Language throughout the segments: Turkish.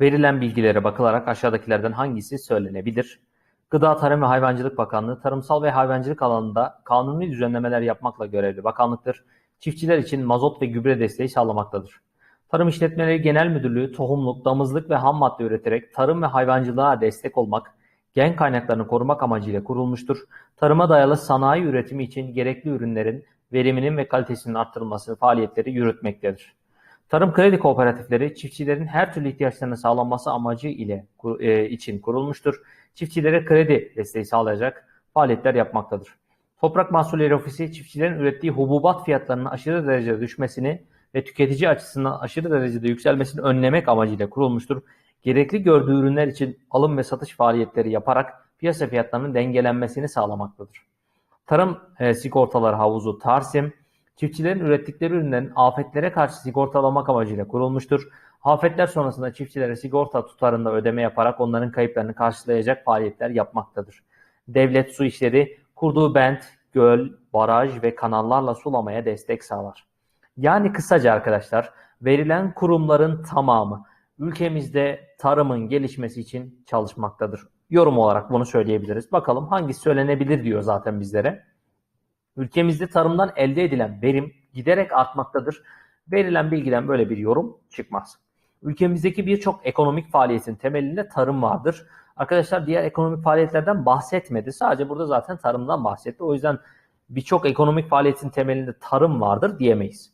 Verilen bilgilere bakılarak aşağıdakilerden hangisi söylenebilir? Gıda, Tarım ve Hayvancılık Bakanlığı, tarımsal ve hayvancılık alanında kanuni düzenlemeler yapmakla görevli bakanlıktır. Çiftçiler için mazot ve gübre desteği sağlamaktadır. Tarım İşletmeleri Genel Müdürlüğü, tohumluk, damızlık ve ham madde üreterek tarım ve hayvancılığa destek olmak, gen kaynaklarını korumak amacıyla kurulmuştur. Tarıma dayalı sanayi üretimi için gerekli ürünlerin veriminin ve kalitesinin arttırılması faaliyetleri yürütmektedir. Tarım kredi kooperatifleri çiftçilerin her türlü ihtiyaçlarını sağlanması amacı ile e, için kurulmuştur. Çiftçilere kredi desteği sağlayacak faaliyetler yapmaktadır. Toprak Mahsulleri Ofisi çiftçilerin ürettiği hububat fiyatlarının aşırı derecede düşmesini ve tüketici açısından aşırı derecede yükselmesini önlemek amacıyla kurulmuştur. Gerekli gördüğü ürünler için alım ve satış faaliyetleri yaparak piyasa fiyatlarının dengelenmesini sağlamaktadır. Tarım e, Sigortaları Havuzu Tarsim, çiftçilerin ürettikleri ürünlerin afetlere karşı sigortalamak amacıyla kurulmuştur. Afetler sonrasında çiftçilere sigorta tutarında ödeme yaparak onların kayıplarını karşılayacak faaliyetler yapmaktadır. Devlet Su İşleri kurduğu bent, göl, baraj ve kanallarla sulamaya destek sağlar. Yani kısaca arkadaşlar verilen kurumların tamamı ülkemizde tarımın gelişmesi için çalışmaktadır. Yorum olarak bunu söyleyebiliriz. Bakalım hangisi söylenebilir diyor zaten bizlere. Ülkemizde tarımdan elde edilen verim giderek artmaktadır. Verilen bilgiden böyle bir yorum çıkmaz. Ülkemizdeki birçok ekonomik faaliyetin temelinde tarım vardır. Arkadaşlar diğer ekonomik faaliyetlerden bahsetmedi. Sadece burada zaten tarımdan bahsetti. O yüzden birçok ekonomik faaliyetin temelinde tarım vardır diyemeyiz.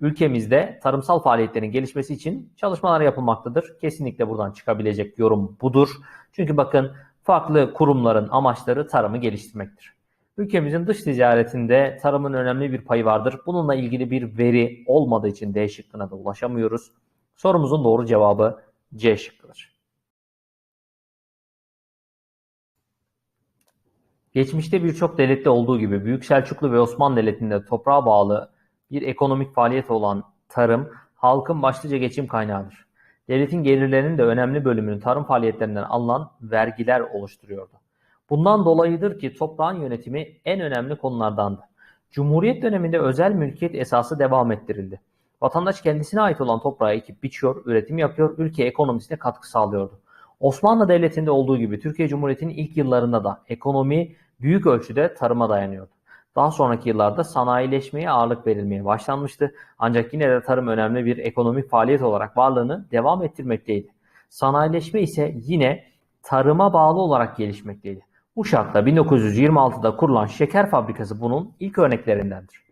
Ülkemizde tarımsal faaliyetlerin gelişmesi için çalışmalar yapılmaktadır. Kesinlikle buradan çıkabilecek yorum budur. Çünkü bakın farklı kurumların amaçları tarımı geliştirmektir. Ülkemizin dış ticaretinde tarımın önemli bir payı vardır. Bununla ilgili bir veri olmadığı için D şıkkına da ulaşamıyoruz. Sorumuzun doğru cevabı C şıkkıdır. Geçmişte birçok devlette olduğu gibi Büyük Selçuklu ve Osmanlı Devleti'nde toprağa bağlı bir ekonomik faaliyet olan tarım, halkın başlıca geçim kaynağıdır. Devletin gelirlerinin de önemli bölümünü tarım faaliyetlerinden alınan vergiler oluşturuyordu. Bundan dolayıdır ki toprağın yönetimi en önemli konulardandı. Cumhuriyet döneminde özel mülkiyet esası devam ettirildi. Vatandaş kendisine ait olan toprağı ekip biçiyor, üretim yapıyor, ülke ekonomisine katkı sağlıyordu. Osmanlı Devleti'nde olduğu gibi Türkiye Cumhuriyeti'nin ilk yıllarında da ekonomi büyük ölçüde tarıma dayanıyordu. Daha sonraki yıllarda sanayileşmeye ağırlık verilmeye başlanmıştı. Ancak yine de tarım önemli bir ekonomik faaliyet olarak varlığını devam ettirmekteydi. Sanayileşme ise yine tarıma bağlı olarak gelişmekteydi. Uşak'ta 1926'da kurulan şeker fabrikası bunun ilk örneklerindendir.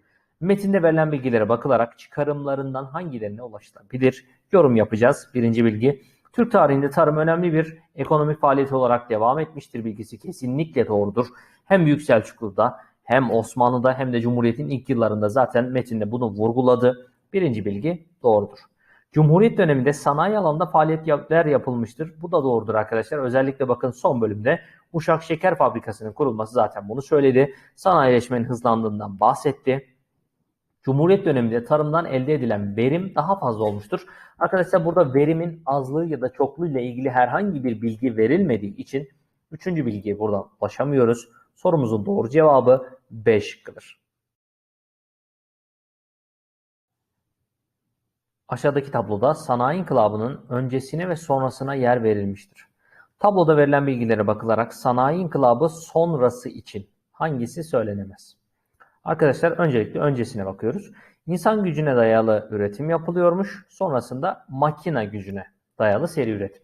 Metinde verilen bilgilere bakılarak çıkarımlarından hangilerine ulaşılabilir? Yorum yapacağız. Birinci bilgi. Türk tarihinde tarım önemli bir ekonomik faaliyet olarak devam etmiştir bilgisi kesinlikle doğrudur. Hem Büyük Selçuklu'da hem Osmanlı'da hem de Cumhuriyet'in ilk yıllarında zaten metinde bunu vurguladı. Birinci bilgi doğrudur. Cumhuriyet döneminde sanayi alanında faaliyetler yapılmıştır. Bu da doğrudur arkadaşlar. Özellikle bakın son bölümde Uşak Şeker Fabrikası'nın kurulması zaten bunu söyledi. Sanayileşmenin hızlandığından bahsetti. Cumhuriyet döneminde tarımdan elde edilen verim daha fazla olmuştur. Arkadaşlar burada verimin azlığı ya da çokluğu ile ilgili herhangi bir bilgi verilmediği için üçüncü bilgiye buradan ulaşamıyoruz. Sorumuzun doğru cevabı B şıkkıdır. Aşağıdaki tabloda sanayi inkılabının öncesine ve sonrasına yer verilmiştir. Tabloda verilen bilgilere bakılarak sanayi inkılabı sonrası için hangisi söylenemez? Arkadaşlar öncelikle öncesine bakıyoruz. İnsan gücüne dayalı üretim yapılıyormuş. Sonrasında makina gücüne dayalı seri üretim.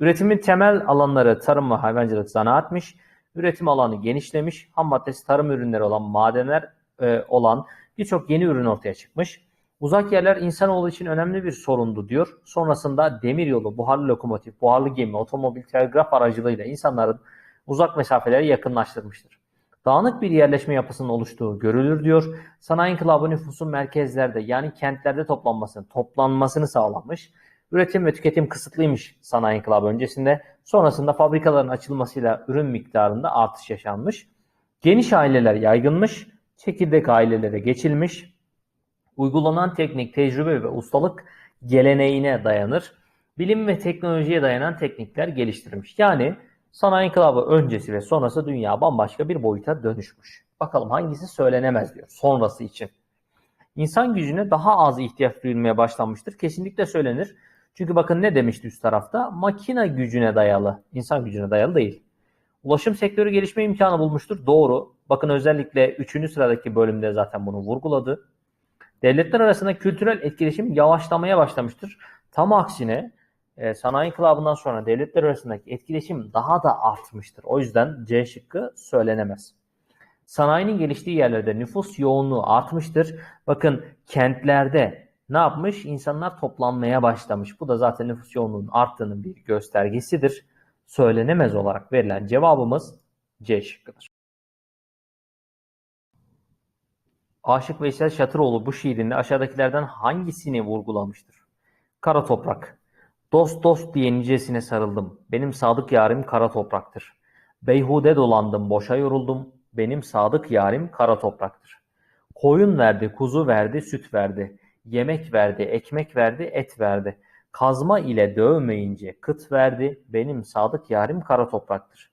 Üretimin temel alanları tarım ve hayvancılık zanaatmiş. Üretim alanı genişlemiş. Ham maddesi tarım ürünleri olan madenler e, olan birçok yeni ürün ortaya çıkmış. Uzak yerler insanoğlu için önemli bir sorundu diyor. Sonrasında demiryolu, buharlı lokomotif, buharlı gemi, otomobil, telgraf aracılığıyla insanların uzak mesafeleri yakınlaştırmıştır. Dağınık bir yerleşme yapısının oluştuğu görülür diyor. Sanayi inkılabı nüfusun merkezlerde yani kentlerde toplanmasını, toplanmasını sağlamış. Üretim ve tüketim kısıtlıymış sanayi inkılabı öncesinde. Sonrasında fabrikaların açılmasıyla ürün miktarında artış yaşanmış. Geniş aileler yaygınmış. Çekirdek ailelere geçilmiş. Uygulanan teknik, tecrübe ve ustalık geleneğine dayanır. Bilim ve teknolojiye dayanan teknikler geliştirilmiş. Yani sanayi inkılabı öncesi ve sonrası dünya bambaşka bir boyuta dönüşmüş. Bakalım hangisi söylenemez diyor sonrası için. İnsan gücüne daha az ihtiyaç duyulmaya başlanmıştır. Kesinlikle söylenir. Çünkü bakın ne demişti üst tarafta? Makine gücüne dayalı, insan gücüne dayalı değil. Ulaşım sektörü gelişme imkanı bulmuştur. Doğru. Bakın özellikle 3. sıradaki bölümde zaten bunu vurguladı. Devletler arasında kültürel etkileşim yavaşlamaya başlamıştır. Tam aksine e, sanayi inkılabından sonra devletler arasındaki etkileşim daha da artmıştır. O yüzden C şıkkı söylenemez. Sanayinin geliştiği yerlerde nüfus yoğunluğu artmıştır. Bakın kentlerde ne yapmış? İnsanlar toplanmaya başlamış. Bu da zaten nüfus yoğunluğunun arttığının bir göstergesidir. Söylenemez olarak verilen cevabımız C şıkkıdır. Aşık Veysel Şatıroğlu bu şiirinde aşağıdakilerden hangisini vurgulamıştır? Kara toprak. Dost dost diye nicesine sarıldım. Benim sadık yarim kara topraktır. Beyhude dolandım, boşa yoruldum. Benim sadık yarim kara topraktır. Koyun verdi, kuzu verdi, süt verdi. Yemek verdi, ekmek verdi, et verdi. Kazma ile dövmeyince kıt verdi. Benim sadık yarim kara topraktır.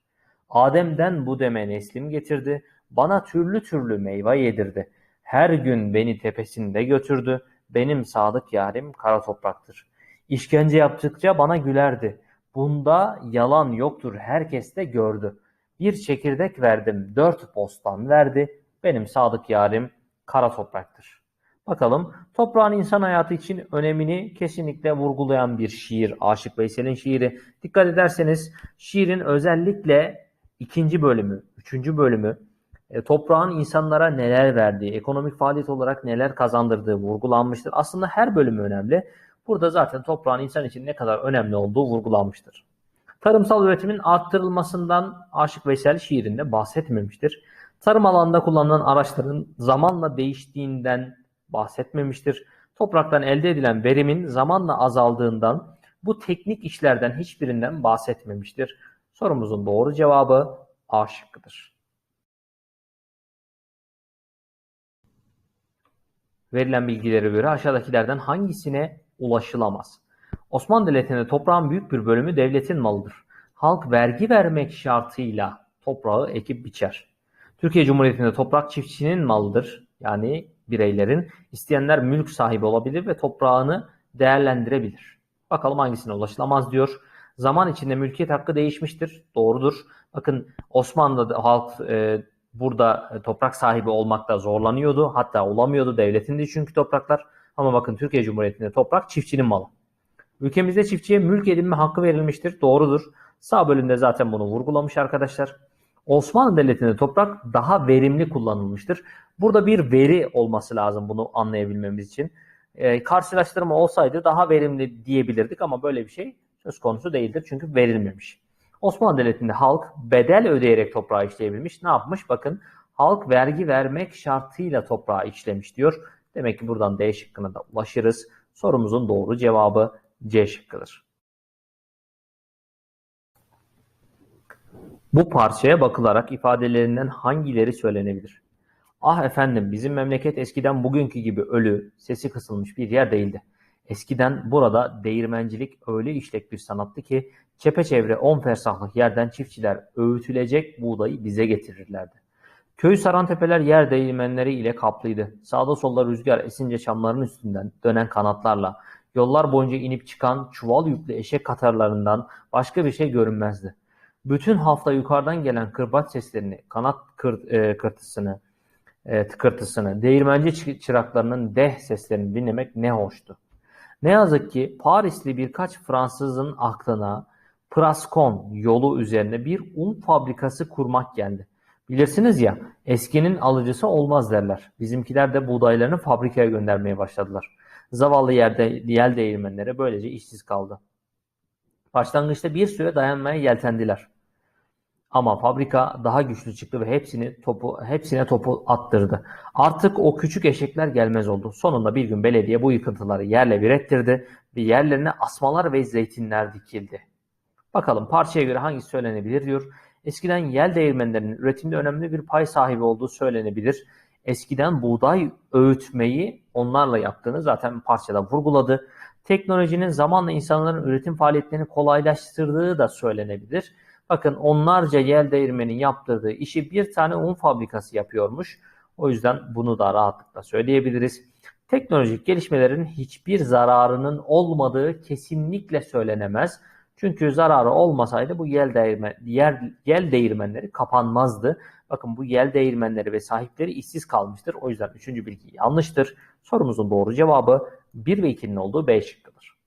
Adem'den bu deme neslim getirdi. Bana türlü türlü meyve yedirdi. Her gün beni tepesinde götürdü. Benim sadık yarim kara topraktır. İşkence yaptıkça bana gülerdi. Bunda yalan yoktur herkes de gördü. Bir çekirdek verdim, dört bostan verdi. Benim sadık yarim kara topraktır. Bakalım toprağın insan hayatı için önemini kesinlikle vurgulayan bir şiir. Aşık Veysel'in şiiri. Dikkat ederseniz şiirin özellikle ikinci bölümü, üçüncü bölümü e, toprağın insanlara neler verdiği, ekonomik faaliyet olarak neler kazandırdığı vurgulanmıştır. Aslında her bölümü önemli. Burada zaten toprağın insan için ne kadar önemli olduğu vurgulanmıştır. Tarımsal üretimin arttırılmasından Aşık Veysel şiirinde bahsetmemiştir. Tarım alanında kullanılan araçların zamanla değiştiğinden bahsetmemiştir. Topraktan elde edilen verimin zamanla azaldığından bu teknik işlerden hiçbirinden bahsetmemiştir. Sorumuzun doğru cevabı A şıkkıdır. Verilen bilgilere göre aşağıdakilerden hangisine ulaşılamaz? Osmanlı Devleti'nde toprağın büyük bir bölümü devletin malıdır. Halk vergi vermek şartıyla toprağı ekip biçer. Türkiye Cumhuriyeti'nde toprak çiftçinin malıdır. Yani bireylerin. İsteyenler mülk sahibi olabilir ve toprağını değerlendirebilir. Bakalım hangisine ulaşılamaz diyor. Zaman içinde mülkiyet hakkı değişmiştir. Doğrudur. Bakın Osmanlı'da halk e, burada toprak sahibi olmakta zorlanıyordu. Hatta olamıyordu. Devletinde çünkü topraklar. Ama bakın Türkiye Cumhuriyeti'nde toprak çiftçinin malı. Ülkemizde çiftçiye mülk edinme hakkı verilmiştir. Doğrudur. Sağ bölümde zaten bunu vurgulamış arkadaşlar. Osmanlı Devleti'nde toprak daha verimli kullanılmıştır. Burada bir veri olması lazım bunu anlayabilmemiz için. E, karşılaştırma olsaydı daha verimli diyebilirdik ama böyle bir şey söz konusu değildir çünkü verilmemiş. Osmanlı Devleti'nde halk bedel ödeyerek toprağı işleyebilmiş. Ne yapmış? Bakın halk vergi vermek şartıyla toprağı işlemiş diyor. Demek ki buradan D şıkkına da ulaşırız. Sorumuzun doğru cevabı C şıkkıdır. Bu parçaya bakılarak ifadelerinden hangileri söylenebilir? Ah efendim bizim memleket eskiden bugünkü gibi ölü, sesi kısılmış bir yer değildi. Eskiden burada değirmencilik öyle işlek bir sanattı ki çepeçevre 10 fersahlık yerden çiftçiler öğütülecek buğdayı bize getirirlerdi. Köy saran tepeler yer değirmenleri ile kaplıydı. Sağda solda rüzgar esince çamların üstünden dönen kanatlarla yollar boyunca inip çıkan çuval yüklü eşek katarlarından başka bir şey görünmezdi. Bütün hafta yukarıdan gelen kırbaç seslerini, kanat kırt, e, kırtısını, e, tıkırtısını, değirmenci çıraklarının deh seslerini dinlemek ne hoştu. Ne yazık ki Parisli birkaç Fransızın aklına Praskon yolu üzerine bir un fabrikası kurmak geldi. Bilirsiniz ya eskinin alıcısı olmaz derler. Bizimkiler de buğdaylarını fabrikaya göndermeye başladılar. Zavallı yerde yel değirmenlere böylece işsiz kaldı. Başlangıçta bir süre dayanmaya yeltendiler. Ama fabrika daha güçlü çıktı ve hepsini topu hepsine topu attırdı. Artık o küçük eşekler gelmez oldu. Sonunda bir gün belediye bu yıkıntıları yerle bir ettirdi ve yerlerine asmalar ve zeytinler dikildi. Bakalım parçaya göre hangisi söylenebilir diyor. Eskiden yel değirmenlerinin üretimde önemli bir pay sahibi olduğu söylenebilir. Eskiden buğday öğütmeyi onlarla yaptığını zaten parçada vurguladı. Teknolojinin zamanla insanların üretim faaliyetlerini kolaylaştırdığı da söylenebilir. Bakın onlarca yel değirmenin yaptırdığı işi bir tane un fabrikası yapıyormuş. O yüzden bunu da rahatlıkla söyleyebiliriz. Teknolojik gelişmelerin hiçbir zararının olmadığı kesinlikle söylenemez. Çünkü zararı olmasaydı bu yel, değirmen, yer, yel değirmenleri kapanmazdı. Bakın bu yel değirmenleri ve sahipleri işsiz kalmıştır. O yüzden üçüncü bilgi yanlıştır. Sorumuzun doğru cevabı 1 ve 2'nin olduğu B şıkkıdır.